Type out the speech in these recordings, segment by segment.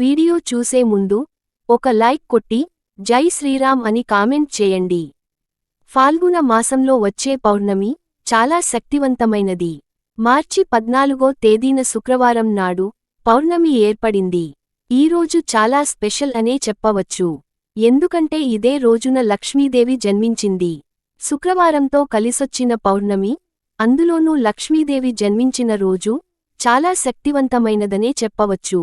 Video చూసే ముందు ఒక లైక్ కొట్టి జై శ్రీరామ్ అని కామెంట్ చేయండి. ఫాల్గుణ మాసంలో వచ్చే పౌర్ణమి చాలా శక్తివంతమైనది. మార్చి పద్నాలుగో తేదీన శుక్రవారం నాడు పౌర్ణమి ఏర్పడింది. ఈరోజు చాలా స్పెషల్ అనే చెప్పవచ్చు. ఎందుకంటే ఇదే రోజున లక్ష్మీదేవి జన్మించింది. శుక్రవారంతో కలిసొచ్చిన పౌర్ణమి అందులోనూ లక్ష్మీదేవి జన్మించిన రోజు చాలా శక్తివంతమైనదనే చెప్పవచ్చు.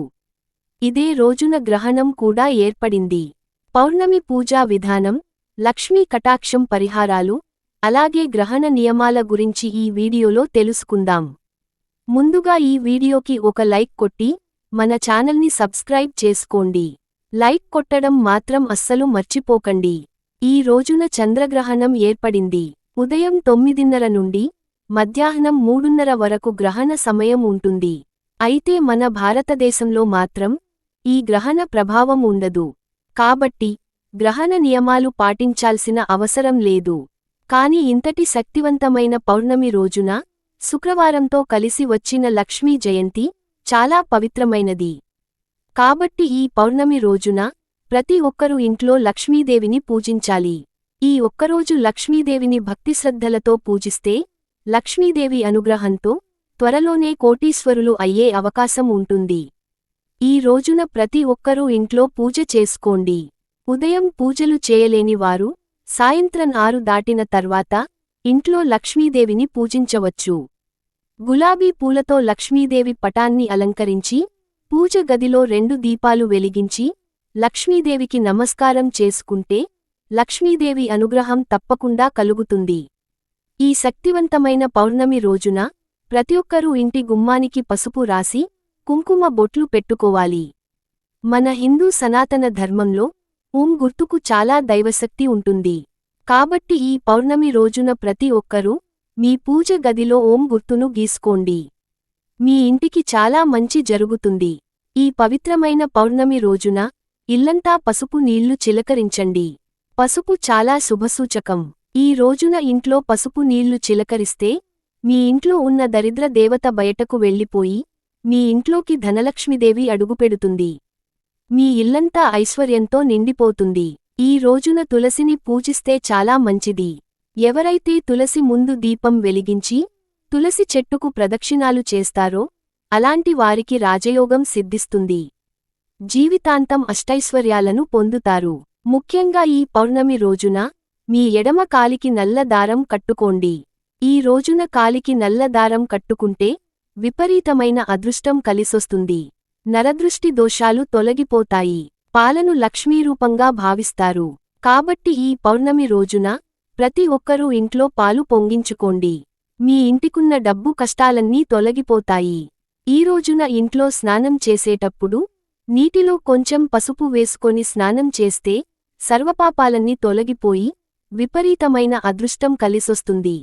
ఇదే రోజున గ్రహణం కూడా ఏర్పడింది. పౌర్ణమి పూజా విధానం లక్ష్మీ కటాక్షం పరిహారాలు అలాగే గ్రహణ నియమాల గురించి ఈ వీడియోలో తెలుసుకుందాం. ముందుగా ఈ వీడియోకి ఒక లైక్ కొట్టి మన ఛానల్ని సబ్స్క్రైబ్ చేసుకోండి. లైక్ కొట్టడం మాత్రం అస్సలు మర్చిపోకండి. ఈ రోజున చంద్రగ్రహణం ఏర్పడింది. ఉదయం తొమ్మిదిన్నర నుండి మధ్యాహ్నం మూడున్నర వరకు గ్రహణ సమయం ఉంటుంది. అయితే మన భారతదేశంలో మాత్రం ఈ గ్రహణ ప్రభావం ఉండదు. కాబట్టి గ్రహణ నియమాలు పాటించాల్సిన అవసరం లేదు. కాని ఇంతటి శక్తివంతమైన పౌర్ణమి రోజున శుక్రవారంతో కలిసి వచ్చిన లక్ష్మీ జయంతి చాలా పవిత్రమైనది. కాబట్టి ఈ పౌర్ణమి రోజున ప్రతి ఒక్కరూ ఇంట్లో లక్ష్మీదేవిని పూజించాలి. ఈ ఒక్కరోజు లక్ష్మీదేవిని భక్తిశ్రద్ధలతో పూజిస్తే లక్ష్మీదేవి అనుగ్రహంతో త్వరలోనే కోటీశ్వరులు అయ్యే అవకాశం ఉంటుంది. ఈ రోజున ప్రతి ఒక్కరూ ఇంట్లో పూజ చేసుకోండి. ఉదయం పూజలు చేయలేని వారు సాయంత్రం ఆరు దాటిన తర్వాత ఇంట్లో లక్ష్మీదేవిని పూజించవచ్చు. గులాబీ పూలతో లక్ష్మీదేవి పటాన్ని అలంకరించి పూజ గదిలో రెండు దీపాలు వెలిగించి లక్ష్మీదేవికి నమస్కారం చేసుకుంటే లక్ష్మీదేవి అనుగ్రహం తప్పకుండా కలుగుతుంది. ఈ శక్తివంతమైన పౌర్ణమి రోజున ప్రతి ఒక్కరూ ఇంటి గుమ్మానికి పసుపు రాసి కుంకుమ బొట్లు పెట్టుకోవాలి. మన హిందూ సనాతన ధర్మంలో ఓం గుర్తుకు చాలా దైవశక్తి ఉంటుంది. కాబట్టి ఈ పౌర్ణమి రోజున ప్రతి ఒక్కరూ మీ పూజ గదిలో ఓం గుర్తును గీసుకోండి. మీ ఇంటికి చాలా మంచి జరుగుతుంది. ఈ పవిత్రమైన పౌర్ణమి రోజున ఇల్లంతా పసుపు నీళ్ళు చిలకరించండి. పసుపు చాలా శుభసూచకం. ఈ రోజున ఇంట్లో పసుపు నీళ్ళు చిలకరిస్తే మీ ఇంట్లో ఉన్న దరిద్ర దేవత బయటకు వెళ్ళిపోయి మీ ఇంట్లోకి ధనలక్ష్మిదేవి అడుగుపెడుతుంది. మీ ఇల్లంతా ఐశ్వర్యంతో నిండిపోతుంది. ఈ రోజున తులసిని పూజిస్తే చాలా మంచిది. ఎవరైతే తులసి ముందు దీపం వెలిగించి తులసి చెట్టుకు ప్రదక్షిణాలు చేస్తారో అలాంటి వారికి రాజయోగం సిద్ధిస్తుంది. జీవితాంతం అష్టైశ్వర్యాలను పొందుతారు. ముఖ్యంగా ఈ పౌర్ణమి రోజున మీ ఎడమ కాలికి నల్ల దారం కట్టుకోండి. ఈ రోజున కాలికి నల్ల దారం కట్టుకుంటే విపరీతమైన అదృష్టం కలిసొస్తుంది. నరదృష్టి దోషాలు తొలగిపోతాయి. పాలను లక్ష్మీరూపంగా భావిస్తారు. కాబట్టి ఈ పౌర్ణమి రోజున ప్రతి ఒక్కరూ ఇంట్లో పాలు పొంగించుకోండి. మీ ఇంటికున్న డబ్బు కష్టాలన్నీ తొలగిపోతాయి. ఈ రోజున ఇంట్లో స్నానం చేసేటప్పుడు నీటిలో కొంచెం పసుపు వేసుకొని స్నానం చేస్తే సర్వపాపాలన్నీ తొలగిపోయి విపరీతమైన అదృష్టం కలిసొస్తుంది.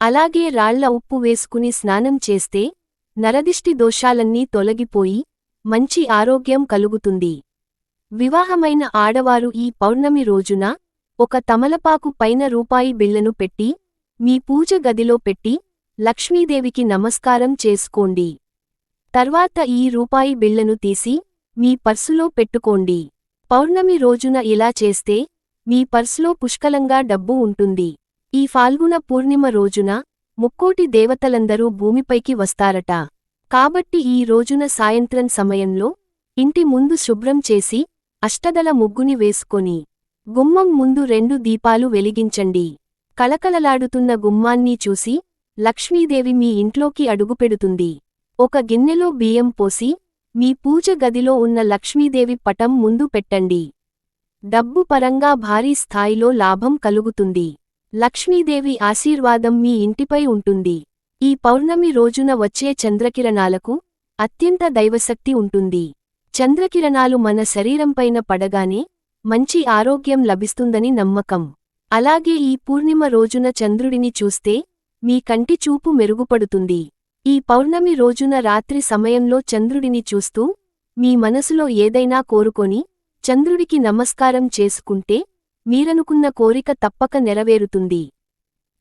అలాగే రాళ్ళ ఉప్పు వేసుకుని స్నానం చేస్తే నరదిష్టి దోషాలన్నీ తొలగిపోయి మంచి ఆరోగ్యం కలుగుతుంది. వివాహమైన ఆడవారు ఈ పౌర్ణమి రోజున ఒక తమలపాకు పైన రూపాయి బిళ్ళను పెట్టి మీ పూజ గదిలో పెట్టి లక్ష్మీదేవికి నమస్కారం చేసుకోండి. తర్వాత ఈ రూపాయి బిళ్ళను తీసి మీ పర్సులో పెట్టుకోండి. పౌర్ణమి రోజున ఇలా చేస్తే మీ పర్సులో పుష్కలంగా డబ్బు ఉంటుంది. ఈ ఫాల్గుణ పూర్ణిమ రోజున ముక్కోటి దేవతలందరూ భూమిపైకి వస్తారట. కాబట్టి ఈ రోజున సాయంత్రం సమయంలో ఇంటి ముందు శుభ్రం చేసి అష్టదల ముగ్గుని వేసుకొని గుమ్మం ముందు రెండు దీపాలు వెలిగించండి. కలకలలాడుతున్న గుమ్మాన్ని చూసి లక్ష్మీదేవి మీ ఇంట్లోకి అడుగుపెడుతుంది. ఒక గిన్నెలో బియ్యం పోసి మీ పూజ గదిలో ఉన్న లక్ష్మీదేవి పటం ముందు పెట్టండి. డబ్బు పరంగా భారీ స్థాయిలో లాభం కలుగుతుంది. లక్ష్మీదేవి ఆశీర్వాదం మీ ఇంటిపై ఉంటుంది. ఈ పౌర్ణమి రోజున వచ్చే చంద్రకిరణాలకు అత్యంత దైవశక్తి ఉంటుంది. చంద్రకిరణాలు మన శరీరంపైన పడగానే మంచి ఆరోగ్యం లభిస్తుందని నమ్మకం. అలాగే ఈ పూర్ణిమ రోజున చంద్రుడిని చూస్తే మీ కంటి చూపు మెరుగుపడుతుంది. ఈ పౌర్ణమి రోజున రాత్రి సమయంలో చంద్రుడిని చూస్తూ మీ మనసులో ఏదైనా కోరుకొని చంద్రుడికి నమస్కారం చేసుకుంటే మీరనుకున్న కోరిక తప్పక నెరవేరుతుంది.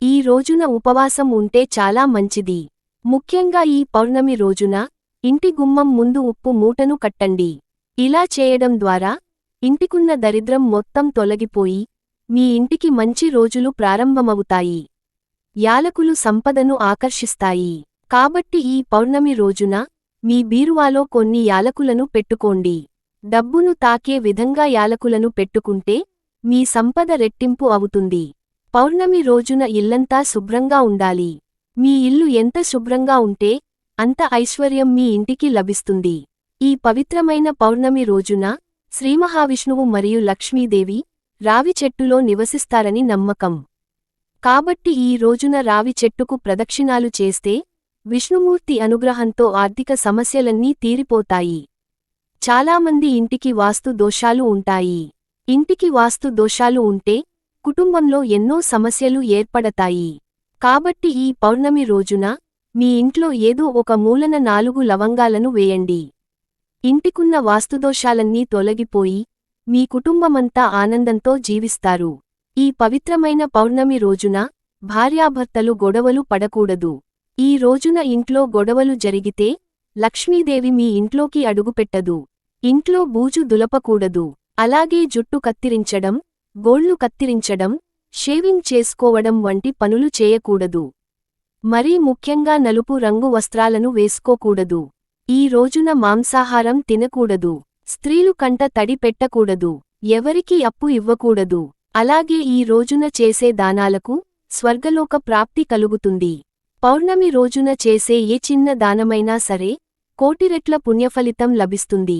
ఈ రోజున ఉపవాసం ఉంటే చాలా మంచిది. ముఖ్యంగా ఈ పౌర్ణమి రోజున ఇంటి గుమ్మం ముందు ఉప్పు మూటను కట్టండి. ఇలా చేయడం ద్వారా ఇంటికున్న దరిద్రం మొత్తం తొలగిపోయి మీ ఇంటికి మంచి రోజులు ప్రారంభమవుతాయి. యాలకులు సంపదను ఆకర్షిస్తాయి. కాబట్టి ఈ పౌర్ణమి రోజున మీ బీరువాలో కొన్ని యాలకులను పెట్టుకోండి. డబ్బును తాకే విధంగా యాలకులను పెట్టుకుంటే మీ సంపద రెట్టింపు అవుతుంది. పౌర్ణమి రోజున ఇల్లంతా శుభ్రంగా ఉండాలి. మీ ఇల్లు ఎంత శుభ్రంగా ఉంటే అంత ఐశ్వర్యం మీ ఇంటికి లభిస్తుంది. ఈ పవిత్రమైన పౌర్ణమి రోజున శ్రీమహావిష్ణువు మరియు లక్ష్మీదేవి రావి చెట్టులో నివసిస్తారని నమ్మకం. కాబట్టి ఈ రోజున రావి చెట్టుకు ప్రదక్షిణాలు చేస్తే విష్ణుమూర్తి అనుగ్రహంతో ఆర్థిక సమస్యలన్నీ తీరిపోతాయి. చాలామంది ఇంటికి వాస్తు దోషాలు ఉంటాయి. ఇంటికి వాస్తు దోషాలు ఉంటే కుటుంబంలో ఎన్నో సమస్యలు ఏర్పడతాయి. కాబట్టి ఈ పౌర్ణమి రోజున మీ ఇంట్లో ఏదో ఒక మూలన నాలుగు లవంగాలను వేయండి. ఇంటికున్న వాస్తుదోషాలన్నీ తొలగిపోయి మీ కుటుంబమంతా ఆనందంతో జీవిస్తారు. ఈ పవిత్రమైన పౌర్ణమి రోజున భార్యాభర్తలు గొడవలు పడకూడదు. ఈ రోజున ఇంట్లో గొడవలు జరిగితే లక్ష్మీదేవి మీ ఇంట్లోకి అడుగుపెట్టదు. ఇంట్లో బూజు దులపకూడదు. అలాగే జుట్టు కత్తిరించడం గోళ్ళు కత్తిరించడం షేవింగ్ చేసుకోవడం వంటి పనులు చేయకూడదు. మరీ ముఖ్యంగా నలుపు రంగు వస్త్రాలను వేసుకోకూడదు. ఈ రోజున మాంసాహారం తినకూడదు. స్త్రీలు కంట తడి పెట్టకూడదు. ఎవరికి అప్పు ఇవ్వకూడదు. అలాగే ఈ రోజున చేసే దానాలకు స్వర్గలోక ప్రాప్తి కలుగుతుంది. పౌర్ణమి రోజున చేసే ఏ చిన్న దానమైనా సరే కోటిరెట్ల పుణ్యఫలితం లభిస్తుంది.